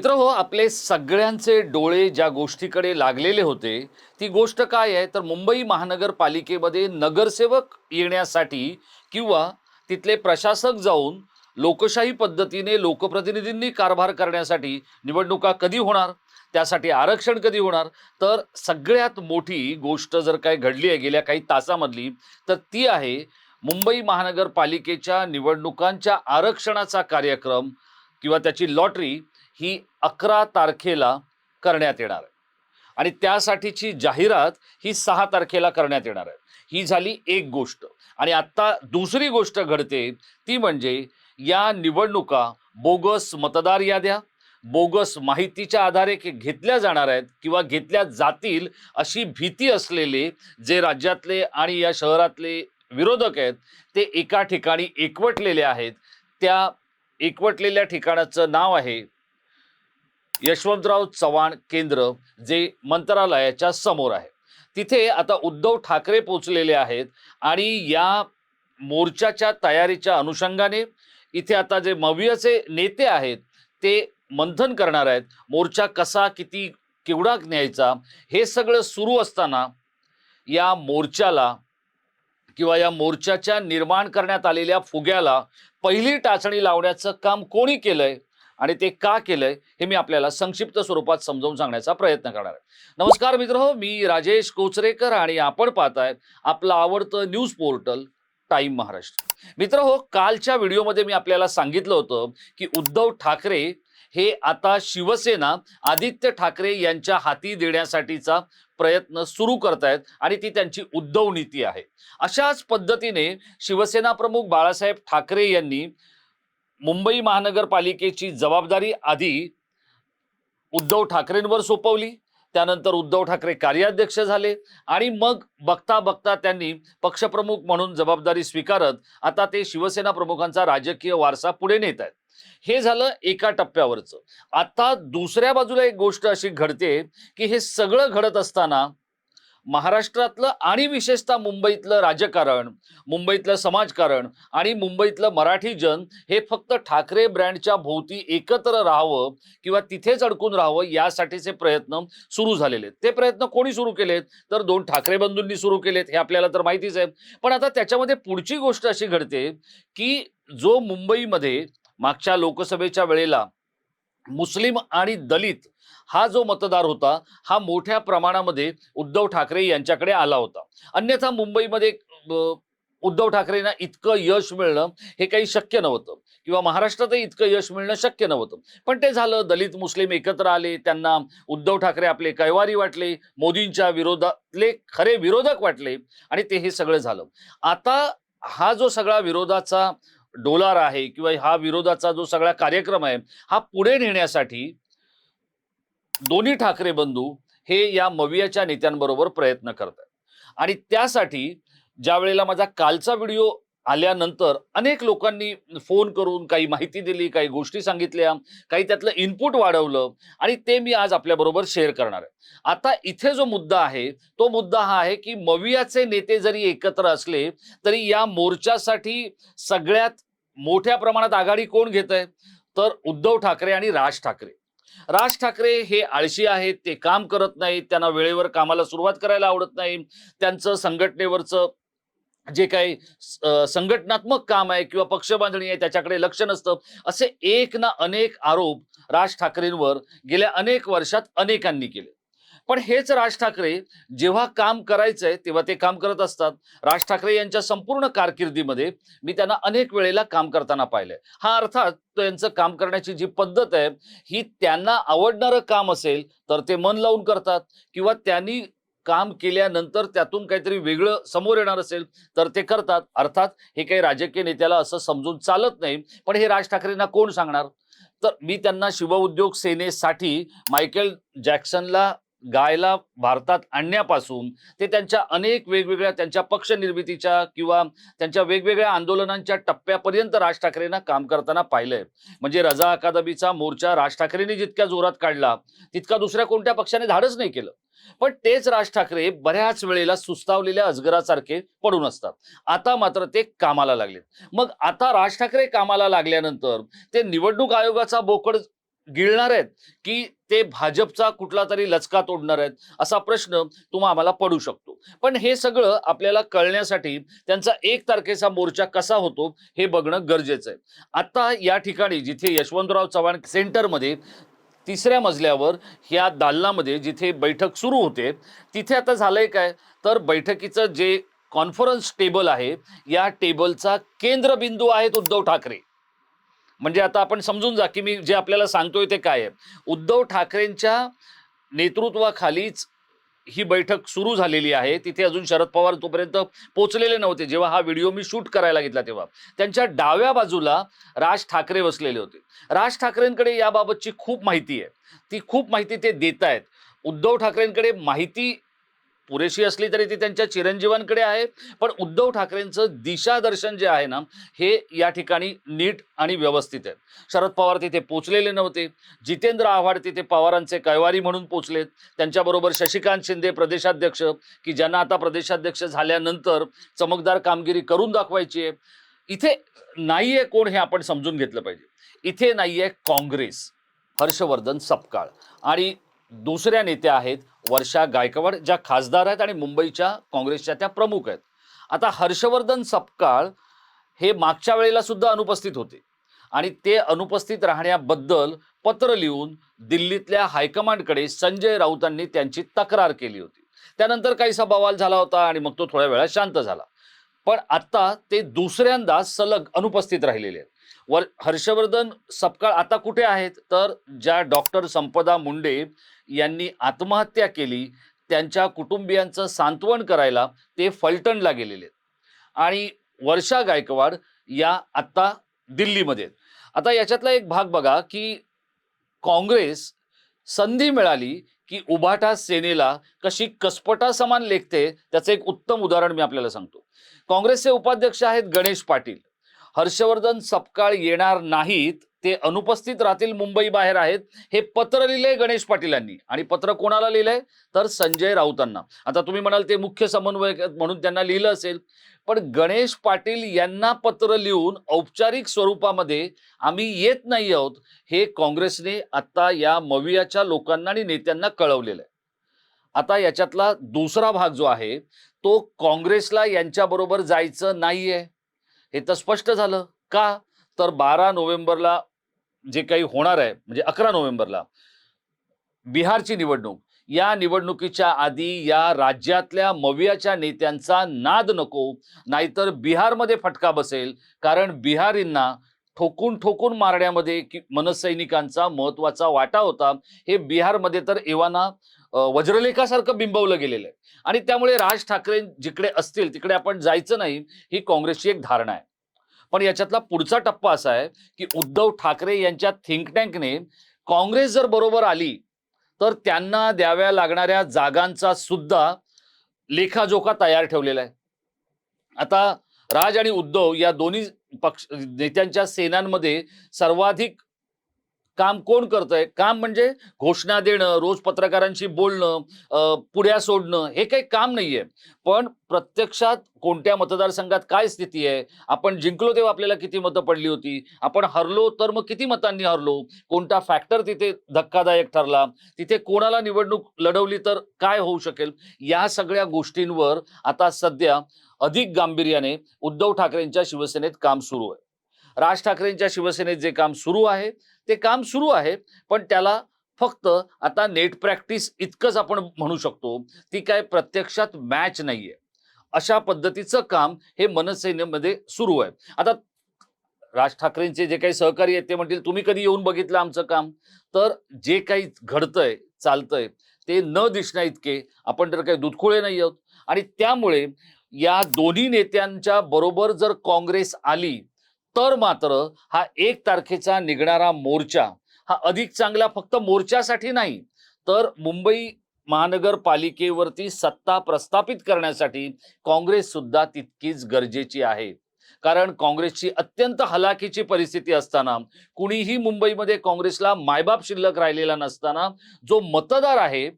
मित्र हो आपले सगळ्यांचे डोळे ज्या गोष्टीकडे लागलेले होते ती गोष्ट काय आहे? तर मुंबई महानगरपालिकेमध्ये नगरसेवक येण्यासाठी किंवा तिथले प्रशासक जाऊन लोकशाही पद्धतीने लोकप्रतिनिधींनी कारभार करण्यासाठी निवडणुका कधी होणार? त्यासाठी आरक्षण कधी होणार? तर सगळ्यात मोठी गोष्ट जर काय घडली आहे गेल्या काही तासामधली तर ती आहे मुंबई महानगरपालिकेच्या निवडणुकांच्या आरक्षणाचा कार्यक्रम किंवा त्याची लॉटरी ही अकरा तारखेला करण्यात येणार आहे. आणि त्यासाठीची जाहिरात ही सहा तारखेला करण्यात येणार आहे. ही झाली एक गोष्ट. आणि आत्ता दुसरी गोष्ट घडते ती म्हणजे या निवडणुका बोगस मतदार याद्या बोगस माहितीच्या आधारे घेतल्या जाणार आहेत किंवा घेतल्या जातील अशी भीती असलेले जे राज्यातले आणि या शहरातले विरोधक आहेत ते एका ठिकाणी एकवटलेले आहेत. त्या एकवटलेल्या ठिकाणाचं नाव आहे यशवंतराव चव्हाण केंद्र जे मंत्रालयाच्या समोर आहे. तिथे आता उद्धव ठाकरे पोचलेले आहेत आणि या मोर्चाच्या तयारीच्या अनुषंगाने इथे आता जे मवियाचे नेते आहेत ते मंथन करणार आहेत. मोर्चा कसा किती केवढा न्यायचा हे सगळं सुरू असताना या मोर्चाला किंवा या मोर्चाच्या निर्माण करण्यात आलेल्या फुग्याला पहिली टाचणी लावण्याचं काम कोणी केलंय? आणि ते का केलंय हे मी आपल्याला संक्षिप्त स्वरूपात समजावून सांगण्याचा प्रयत्न करणार आहे. नमस्कार मित्र हो मी राजेश कोचरेकर आणि आपण पाहताय आपलं आवडतं न्यूज पोर्टल टाइम महाराष्ट्र. मित्र हो कालच्या व्हिडिओमध्ये मी आपल्याला सांगितलं होतं की उद्धव ठाकरे हे आता शिवसेना आदित्य ठाकरे यांच्या हाती देण्यासाठीचा प्रयत्न सुरू करतायत आणि ती त्यांची उद्धव नीती आहे. अशाच पद्धतीने शिवसेना प्रमुख बाळासाहेब ठाकरे यांनी मुंबई महानगरपालिकेची जबाबदारी आधी उद्धव ठाकरेंवर सोपवली त्यानंतर उद्धव ठाकरे कार्याध्यक्ष झाले आणि मग बघता बघता त्यांनी पक्षप्रमुख म्हणून जबाबदारी स्वीकारत आता ते शिवसेना प्रमुखांचा राजकीय वारसा पुढे नेत आहेत. हे झालं एका टप्प्यावरचं. आता दुसऱ्या बाजूला एक गोष्ट अशी घडते की हे सगळं घडत असताना महाराष्ट्रातलं आणि विशेषतः मुंबईतलं राजकारण मुंबईतलं समाजकारण आणि मुंबईतलं मराठी जन हे फक्त ठाकरे ब्रँडच्या भोवती एकत्र राहावं किंवा तिथेच अडकून राहावं यासाठीचे प्रयत्न सुरू झालेले आहेत. ते प्रयत्न कोणी सुरू केलेत? तर दोन ठाकरे बंधूंनी सुरू केलेत हे आपल्याला तर माहितीच आहे. पण आता त्याच्यामध्ये पुढची गोष्ट अशी घडते की जो मुंबईमध्ये मागच्या लोकसभेच्या वेळेला मुस्लिम आणि दलित हा जो मतदार होता हा मोठ्या प्रमाणामध्ये उद्धव ठाकरे यांच्याकडे आला होता. अन्यथा मुंबईमध्ये उद्धव ठाकरेंना इतकं यश मिळणं हे काही शक्य नव्हतं. किंवा महाराष्ट्रातही इतकं यश मिळणं शक्य नव्हतं. पण ते झालं दलित मुस्लिम एकत्र आले त्यांना उद्धव ठाकरे आपले कैवारी वाटले मोदींच्या विरोधातले खरे विरोधक वाटले आणि ते हे सगळं झालं. आता हा जो सगळा विरोधाचा डोलार आहे किंवा हा विरोधाचा जो सगळा कार्यक्रम आहे हा पुढे नेण्यासाठी दोन्ही ठाकरे बंधू हे या मवियाच्या नेत्यांबरोबर प्रयत्न करत आहेत आणि त्यासाठी ज्या वेळेला माझा कालचा व्हिडिओ आल्यानंतर अनेक लोकांनी फोन करून काही माहिती दिली काही गोष्टी सांगितल्या काही त्यातलं इनपुट वाढवलं आणि ते मी आज आपल्याबरोबर शेअर करणार आहे. आता इथे जो मुद्दा आहे तो मुद्दा हा आहे की मवियाचे नेते जरी एकत्र असले तरी या मोर्चासाठी सगळ्यात मोठ्या प्रमाणात आघाडी कोण घेत आहे तर उद्धव ठाकरे आणि राज ठाकरे. राज ठाकरे हे आळशी आहेत ते काम करत नाहीत त्यांना वेळेवर कामाला सुरुवात करायला आवडत नाही. त्यांचं संघटनेवरचं जे काही संघटनात्मक काम आहे किंवा पक्ष बांधणी आहे त्याच्याकडे लक्ष नसतं. असे एक ना अनेक आरोप राज ठाकरेंवर गेल्या अनेक वर्षात अनेकांनी केले. पण हेच राज ठाकरे जेव्हा काम करायचंय तेव्हा ते काम करत असतात. राज ठाकरे यांच्या संपूर्ण कारकिर्दीमध्ये मी त्यांना अनेक वेळेला काम करताना पाहिलंय. हा अर्थात त्यांचं काम करण्याची जी पद्धत आहे ही त्यांना आवडणारं काम असेल तर ते मन लावून करतात. किंवा त्यांनी काम केल्यानंतर त्यातून काहीतरी वेगळं समोर येणार असेल तर ते करतात. अर्थात हे काही राजकीय नेत्याला असं समजून चालत नाही पण हे राज ठाकरेंना कोण सांगणार? तर मी त्यांना शिवउद्योग सेनेसाठी मायकेल जॅक्सनला गायला भारतात आणण्यापासून ते त्यांच्या अनेक वेगवेगळ्या त्यांच्या पक्ष निर्मितीच्या किंवा त्यांच्या वेगवेगळ्या आंदोलनांच्या टप्प्यापर्यंत राज ठाकरेंना काम करताना पाहिलंय. म्हणजे रजा अकादमीचा मोर्चा राज ठाकरेंनी जितक्या जोरात काढला तितका दुसऱ्या कोणत्या पक्षाने धाडच नाही केलं. पण तेच राज ठाकरे बऱ्याच वेळेला सुस्तावलेल्या अजगरासारखे पडून असतात. आता मात्र ते कामाला लागलेत. मग आता राज ठाकरे कामाला लागल्यानंतर ते निवडणूक आयोगाचा बोकड गिळणार आहेत की ते भाजपचा कुठला तरी लचका तोडणार आहेत असा प्रश्न तुम्हा आम्हाला पडू शकतो. पण हे सगळं आपल्याला कळण्यासाठी त्यांचा एक तारखेचा मोर्चा कसा होतो हे बघणं गरजेचं आहे. आता या ठिकाणी जिथे यशवंतराव चव्हाण सेंटरमध्ये तिसऱ्या मजल्यावर ह्या दालनामध्ये जिथे बैठक सुरू होते तिथे आता झालंय काय? तर बैठकीचं जे कॉन्फरन्स टेबल आहे या टेबलचा केंद्रबिंदू आहेत उद्धव ठाकरे. म्हणजे आता आपण समजून जा की मी जे आपल्याला सांगतोय ते काय आहे. उद्धव ठाकरेंच्या नेतृत्वाखालीच ही बैठक सुरू झालेली आहे. तिथे अजून शरद पवार तोपर्यंत पोचलेले नव्हते. जेव्हा हा व्हिडिओ मी शूट करायला घेतला तेव्हा. त्यांच्या डाव्या बाजूला राज ठाकरे बसलेले होते. राज ठाकरेंकडे याबाबतची खूप माहिती आहे. ती खूप माहिती ते देत आहेत उद्धव ठाकरेंकडे माहिती पुरेशी असली तरी ती त्यांच्या चिरंजीवांकडे आहे. पण उद्धव ठाकरेंचं दिशादर्शन जे आहे ना हे या ठिकाणी नीट आणि व्यवस्थित आहे. शरद पवार तिथे पोचलेले नव्हते. जितेंद्र आव्हाड तिथे पवारांचे कैवारी म्हणून पोचलेत. त्यांच्याबरोबर शशिकांत शिंदे प्रदेशाध्यक्ष की ज्यांना आता प्रदेशाध्यक्ष झाल्यानंतर चमकदार कामगिरी करून दाखवायची आहे. इथे नाही आहे कोण हे आपण समजून घेतलं पाहिजे. इथे नाही आहे काँग्रेस. हर्षवर्धन सपकाळ. आणि दुसऱ्या नेत्या आहेत वर्षा गायकवाड ज्या खासदार आहेत आणि मुंबईच्या काँग्रेसच्या त्या प्रमुख आहेत. आता हर्षवर्धन सपकाळ हे मागच्या वेळेला सुद्धा अनुपस्थित होते. आणि ते अनुपस्थित राहण्याबद्दल पत्र लिहून दिल्लीतल्या हायकमांडकडे संजय राऊतांनी त्यांची तक्रार केली होती. त्यानंतर काहीसा बवाल झाला होता आणि मग तो थोड्या वेळा शांत झाला. पण आता ते दुसऱ्यांदा सलग अनुपस्थित राहिलेले आहेत. वर हर्षवर्धन सपकाळ आता कुठे आहेत? तर ज्या डॉक्टर संपदा मुंडे यांनी आत्महत्या केली त्यांच्या कुटुंबियांचं सांत्वन करायला ते फलटणला गेलेले आहेत. आणि वर्षा गायकवाड या आत्ता दिल्लीमध्ये आहेत. आता याच्यातला एक भाग बघा की काँग्रेस संधी मिळाली की उभाटा सेनेला कशी कसपटा समान लेखते त्याचं एक उत्तम उदाहरण मी आपल्याला सांगतो. काँग्रेसचे उपाध्यक्ष आहेत गणेश पाटील. हर्षवर्धन सपकाळ येणार नाहीत ते अनुपस्थित राहतील मुंबई बाहेर आहेत हे पत्र लिहिलंय गणेश पाटीलांनी. आणि पत्र कोणाला लिहिलंय? तर संजय राऊतांना. आता तुम्ही म्हणाल ते मुख्य समन्वयक म्हणून त्यांना लिहिलं असेल. पण गणेश पाटील यांना पत्र लिहून औपचारिक स्वरूपामध्ये आम्ही येत नाही आहोत हे काँग्रेसने आता या मवियाच्या लोकांना आणि नेत्यांना कळवलेलं आहे. आता याच्यातला दुसरा भाग जो आहे तो काँग्रेसला यांच्याबरोबर जायचं नाहीये. हे तर स्पष्ट झालं. का? तर बारा नोव्हेंबरला जे काही होणार आहे म्हणजे अकरा नोव्हेंबरला बिहारची निवडणूक या निवडणुकीच्या आधी या राज्यातल्या मवियाच्या नेत्यांचा नाद नको नाहीतर बिहारमध्ये फटका बसेल. कारण बिहारींना ठोकून ठोकून मारण्यामध्ये की मनसैनिकांचा महत्त्वाचा वाटा होता. हे बिहारमध्ये तर एव्हाना वज्रलेखासारखं बिंबवलं गेलेलं आहे. आणि त्यामुळे राज ठाकरे जिकडे असतील तिकडे आपण जायचं नाही ही काँग्रेसची एक धारणा आहे. पण याच्यातला पुढचा टप्पा असा आहे की उद्धव ठाकरे यांच्या थिंक टँकने काँग्रेस जर बरोबर आली तर त्यांना द्याव्या लागणाऱ्या जागांचा सुद्धा लेखाजोखा तयार ठेवलेला आहे. आता राज आणि उद्धव या दोन्ही पक्ष नेत्यांच्या सेनांमध्ये सर्वाधिक काम कोण करतंय? काम म्हणजे घोषणा देणं रोज पत्रकारांशी बोलणं पुढ्या सोडणं हे काही काम नाहीये. पण प्रत्यक्षात कोणत्या मतदारसंघात काय स्थिती आहे? आपण जिंकलो तेव्हा आपल्याला किती मतं पडली होती? आपण हरलो तर मग किती मतांनी हरलो? कोणता फॅक्टर तिथे धक्कादायक ठरला? तिथे कोणाला निवडणूक लढवली तर काय होऊ शकेल? या सगळ्या गोष्टींवर आता सध्या अधिक गांभीर्याने उद्धव ठाकरेंच्या शिवसेनेत काम सुरू आहे. राज ठाकरेंच्या शिवसेनेत जे काम सुरू आहे ते काम सुरू आहे पण त्याला फक्त आता नेट प्रॅक्टिस इतकंच आपण म्हणू शकतो ती काय प्रत्यक्षात मॅच नाहीये. अशा पद्धतीचं काम हे मनसेनेमध्ये सुरू आहे. आता राज ठाकरेंचे जे काही सहकारी आहेत ते म्हणतील तुम्ही कधी येऊन बघितलं आमचं काम? तर जे काही घडतंय चालतंय ते न दिसण्या इतके आपण तर काही दुधखुळे नाही आहोत. आणि त्यामुळे या दोन्ही नेत्यांच्या बरोबर जर काँग्रेस आली तर मात्र हा एक तारखेचा निघणारा मोर्चा हा अधिक चांगला फक्त मोर्चासाठी नाही तर मुंबई महानगरपालिकेवरती सत्ता प्रस्थापित करण्यासाठी काँग्रेस सुद्धा तितकीच गरजेची आहे. कारण काँग्रेसची अत्यंत हलाखीची परिस्थिती असताना कुणीही मुंबईमध्ये काँग्रेसला मायबाप शिल्लक राहिलेला नसताना जो मतदार आहे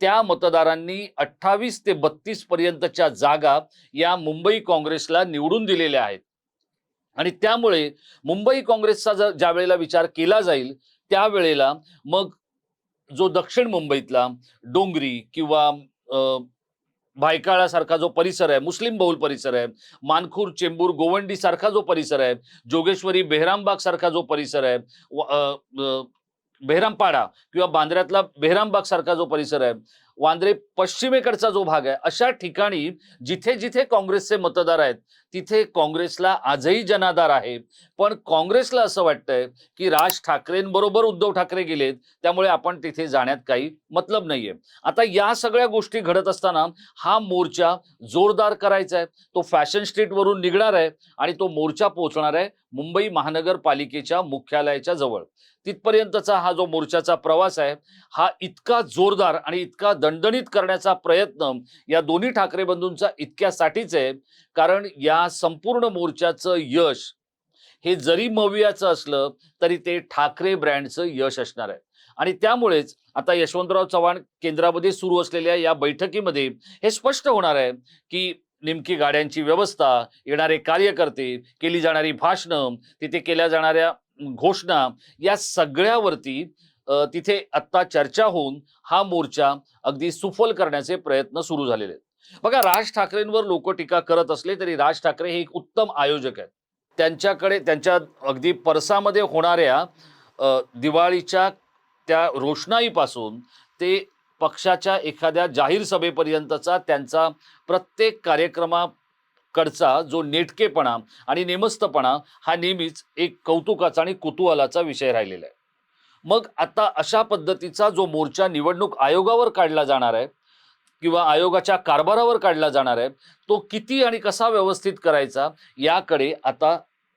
त्या मतदारांनी अठ्ठावीस ते बत्तीस पर्यंतच्या जागा या मुंबई काँग्रेसला निवडून दिलेल्या आहेत. आणि त्यामुळे मुंबई काँग्रेसचा जर ज्या वेळेला विचार केला जाईल त्यावेळेला मग जो दक्षिण मुंबईतला डोंगरी किंवा भायकाळासारखा जो परिसर आहे मुस्लिम बहुल परिसर आहे मानखूर चेंबूर गोवंडी सारखा जो परिसर आहे जोगेश्वरी बेहरामबाग सारखा जो परिसर आहे बेहरामपाडा किंवा बांद्र्यातला बेहरामबाग सारखा जो परिसर आहे वांद्रे पश्चिमेकडचा जो भाग आहे अशा ठिकाणी जिथे जिथे काँग्रेसचे मतदार आहेत तिथे काँग्रेसला आजही जनाधार आहे. पण काँग्रेसला असं वाटतंय की राज ठाकरेंबरोबर उद्धव ठाकरे गेलेत त्यामुळे आपण तिथे जाण्यात काही मतलब नाहीये. आता या सगळ्या गोष्टी घडत असताना हा मोर्चा जोरदार करायचा आहे. तो फॅशन स्ट्रीटवरून निघणार आहे आणि तो मोर्चा पोहोचणार आहे. मुंबई महानगरपालिकेच्या मुख्यालयाच्या जवळ. तिथपर्यंतचा हा जो मोर्चाचा प्रवास आहे हा इतका जोरदार आणि इतका दणदणीत करण्याचा प्रयत्न या दोन्ही ठाकरे बंधूंचा इतक्यासाठीच आहे. कारण या संपूर्ण मोर्चाचं यश हे जरी मवियाचं असलं तरी ते ठाकरे ब्रँडचं यश असणार आहे. आणि त्यामुळेच आता यशवंतराव चव्हाण केंद्रामध्ये सुरू असलेल्या या बैठकीमध्ये हे स्पष्ट होणार आहे की नेमकी गाड्यांची व्यवस्था येणारे कार्यकर्ते केली जाणारी भाषणं तिथे केल्या जाणाऱ्या घोषणा या सगळ्यावरती तिथे आत्ता चर्चा होऊन हा मोर्चा अगदी सुफल करण्याचे प्रयत्न सुरू झालेले आहेत. बघा राज ठाकरेंवर लोक टीका करत असले तरी राज ठाकरे हे एक उत्तम आयोजक आहेत. त्यांच्याकडे त्यांच्या अगदी परसामध्ये होणाऱ्या दिवाळीच्या त्या रोषणाईपासून ते पक्षाच्या एखाद्या जाहीर सभेपर्यंतचा त्यांचा प्रत्येक कार्यक्रमाकडचा जो नेटकेपणा आणि नेमस्तपणा हा नेहमीच एक कौतुकाचा आणि कुतूहलाचा विषय राहिलेला आहे. मग आता अशा पद्धतीचा जो मोर्चा निवडणूक आयोगावर काढला जाणार आहे किंवा आयोगाच्या कारभारावर काढला जाणार आहे तो किती आणि कसा व्यवस्थित करायचा याकडे आता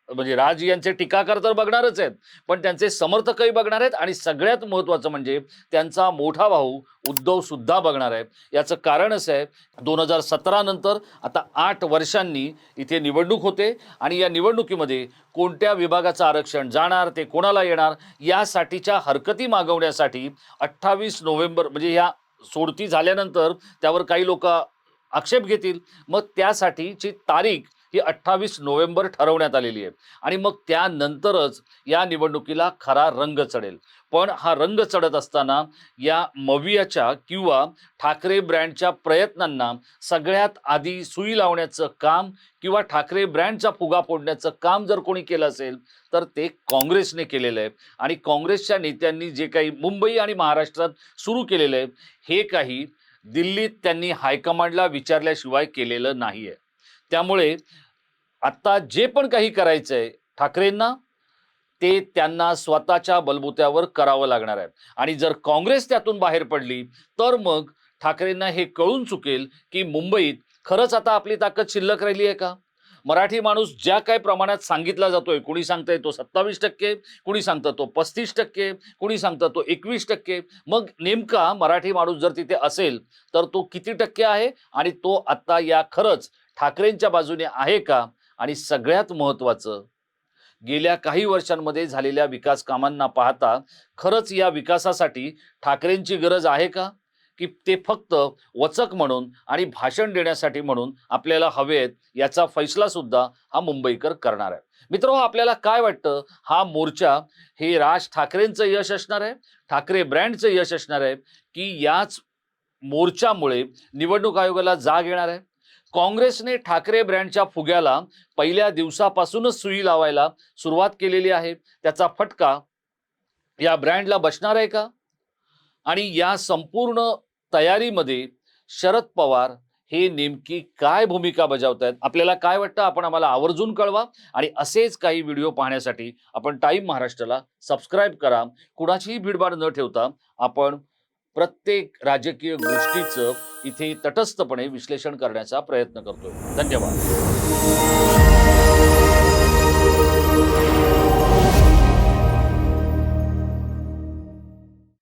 म्हणजे राज यांचे टीकाकार तर बघणारच आहेत पण त्यांचे समर्थकही बघणार आहेत आणि सगळ्यात महत्त्वाचं म्हणजे त्यांचा मोठा भाऊ उद्धव सुद्धा बघणार आहे. याचं कारण असं आहे दोन हजार सतरा नंतर आता आठ वर्षांनी इथे निवडणूक होते आणि या निवडणुकीमध्ये कोणत्या विभागाचं आरक्षण जाणार ते कोणाला येणार यासाठीच्या हरकती मागवण्यासाठी अठ्ठावीस नोव्हेंबर म्हणजे ह्या सोडती झाल्यानंतर त्यावर काही लोक आक्षेप घेतील. मग त्यासाठीची तारीख ही अठ्ठावीस नोव्हेंबर ठरवण्यात आलेली आहे. आणि मग त्यानंतरच या निवडणुकीला खरा रंग चढेल. पण हा रंग चढत असताना या मवियाच्या किंवा ठाकरे ब्रँडच्या प्रयत्नांना सगळ्यात आधी सुई लावण्याचं काम किंवा ठाकरे ब्रँडचा फुगा फोडण्याचं काम जर कोणी केलं असेल तर ते काँग्रेसने केलेलं आहे. आणि काँग्रेसच्या नेत्यांनी जे काही मुंबई आणि महाराष्ट्रात सुरू केलेलं आहे हे काही दिल्लीत त्यांनी हायकमांडला विचारल्याशिवाय केलेलं नाही आहे त्यामुळे आत्ता जे पण काही करायचं आहे ठाकरेंना ते त्यांना स्वतःच्या बलबुत्यावर करावं लागणार आहे. आणि जर काँग्रेस त्यातून बाहेर पडली तर मग ठाकरेंना हे कळून चुकेल की मुंबईत खरंच आता आपली ताकद शिल्लक राहिली आहे का? मराठी माणूस ज्या काही प्रमाणात सांगितला जातोय कुणी सांगतंय तो सत्तावीस टक्के कुणी सांगतं तो पस्तीस टक्के कुणी सांगतं तो एकवीस टक्के. मग नेमका मराठी माणूस जर तिथे असेल तर तो किती टक्के आहे? आणि तो आत्ता या खरंच ठाकरेंच्या बाजूने आहे का? आणि सगळ्यात महत्त्वाचं गेल्या काही वर्षांमध्ये झालेल्या विकास कामांना पाहता खरंच या विकासासाठी ठाकरेंची गरज आहे का? की ते फक्त वचक म्हणून आणि भाषण देण्यासाठी म्हणून आपल्याला हवे आहेत याचा फैसला सुद्धा हा मुंबईकर करणार आहे. मित्र आपल्याला काय वाटतं? हा मोर्चा हे राज ठाकरेंचं यश असणार आहे? ठाकरे ब्रँडचं यश असणार आहे? की याच मोर्चामुळे निवडणूक आयोगाला जाग येणार आहे? काँग्रेसने ठाकरे ब्रँडच्या फुग्याला पहिल्या दिवसापासूनच सुई लावायला सुरुवात केलेली आहे. त्याचा फटका या ब्रँडला बसणार आहे का? आणि या संपूर्ण तयारीमध्ये शरद पवार हे नेमकी काय भूमिका बजावत आहेत आपल्याला काय वाटतं? आपण आम्हाला आवर्जून कळवा. आणि असेच काही व्हिडिओ पाहण्यासाठी आपण टाईम महाराष्ट्राला सबस्क्राईब करा. कुणाचीही भीडभाड न ठेवता आपण प्रत्येक राजकीय गोष्टीचं इथे तटस्थपणे विश्लेषण करण्याचा प्रयत्न करतोय. धन्यवाद.